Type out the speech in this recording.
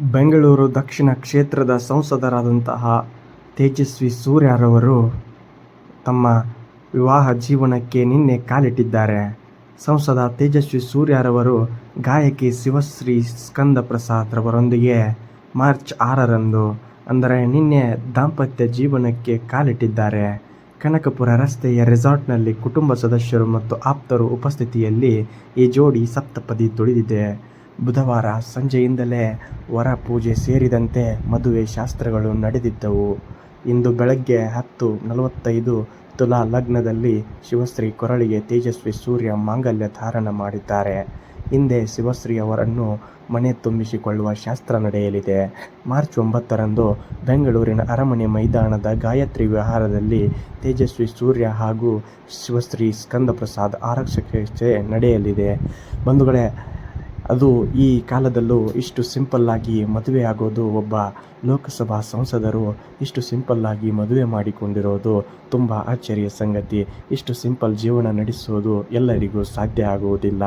ಬೆಂಗಳೂರು ದಕ್ಷಿಣ ಕ್ಷೇತ್ರದ ಸಂಸದರಾದಂತಹ ತೇಜಸ್ವಿ ಸೂರ್ಯರವರು ತಮ್ಮ ವಿವಾಹ ಜೀವನಕ್ಕೆ ನಿನ್ನೆ ಕಾಲಿಟ್ಟಿದ್ದಾರೆ. ಸಂಸದ ತೇಜಸ್ವಿ ಸೂರ್ಯರವರು ಗಾಯಕಿ ಶಿವಶ್ರೀ ಸ್ಕಂದಪ್ರಸಾದ್ ರವರೊಂದಿಗೆ ಮಾರ್ಚ್ ಆರರಂದು, ಅಂದರೆ ನಿನ್ನೆ ದಾಂಪತ್ಯ ಜೀವನಕ್ಕೆ ಕಾಲಿಟ್ಟಿದ್ದಾರೆ. ಕನಕಪುರ ರಸ್ತೆಯ ರೆಸಾರ್ಟ್ನಲ್ಲಿ ಕುಟುಂಬ ಸದಸ್ಯರು ಮತ್ತು ಆಪ್ತರು ಉಪಸ್ಥಿತಿಯಲ್ಲಿ ಈ ಜೋಡಿ ಸಪ್ತಪದಿ ತುಳಿದಿದೆ. ಬುಧವಾರ ಸಂಜೆಯಿಂದಲೇ ವರ ಪೂಜೆ ಸೇರಿದಂತೆ ಮದುವೆ ಶಾಸ್ತ್ರಗಳು ನಡೆದಿದ್ದವು. ಇಂದು ಬೆಳಗ್ಗೆ ಹತ್ತು ನಲವತ್ತೈದು ತುಲಾ ಲಗ್ನದಲ್ಲಿ ಶಿವಶ್ರೀ ಕೊರಳಿಗೆ ತೇಜಸ್ವಿ ಸೂರ್ಯ ಮಾಂಗಲ್ಯ ಧಾರಣ ಮಾಡಿದ್ದಾರೆ. ಹಿಂದೆ ಶಿವಶ್ರೀ ಅವರನ್ನು ಮನೆ ತುಂಬಿಸಿಕೊಳ್ಳುವ ಶಾಸ್ತ್ರ ನಡೆಯಲಿದೆ. ಮಾರ್ಚ್ ಒಂಬತ್ತರಂದು ಬೆಂಗಳೂರಿನ ಅರಮನೆ ಮೈದಾನದ ಗಾಯತ್ರಿ ವಿಹಾರದಲ್ಲಿ ತೇಜಸ್ವಿ ಸೂರ್ಯ ಹಾಗೂ ಶಿವಶ್ರೀ ಸ್ಕಂದ ಪ್ರಸಾದ್ ಆರಕ್ಷಕ ನಡೆಯಲಿದೆ. ಬಂಧುಗಳೇ ಅದು ಈ ಕಾಲದಲ್ಲೂ ಇಷ್ಟು ಸಿಂಪಲ್ಲಾಗಿ ಮದುವೆಯಾಗೋದು ಒಬ್ಬ ಲೋಕಸಭಾ ಸಂಸದರು ಇಷ್ಟು ಸಿಂಪಲ್ಲಾಗಿ ಮದುವೆ ಮಾಡಿಕೊಂಡಿರೋದು ತುಂಬ ಆಶ್ಚರ್ಯ ಸಂಗತಿ. ಇಷ್ಟು ಸಿಂಪಲ್ ಜೀವನ ನಡೆಸೋದು ಎಲ್ಲರಿಗೂ ಸಾಧ್ಯ ಆಗುವುದಿಲ್ಲ.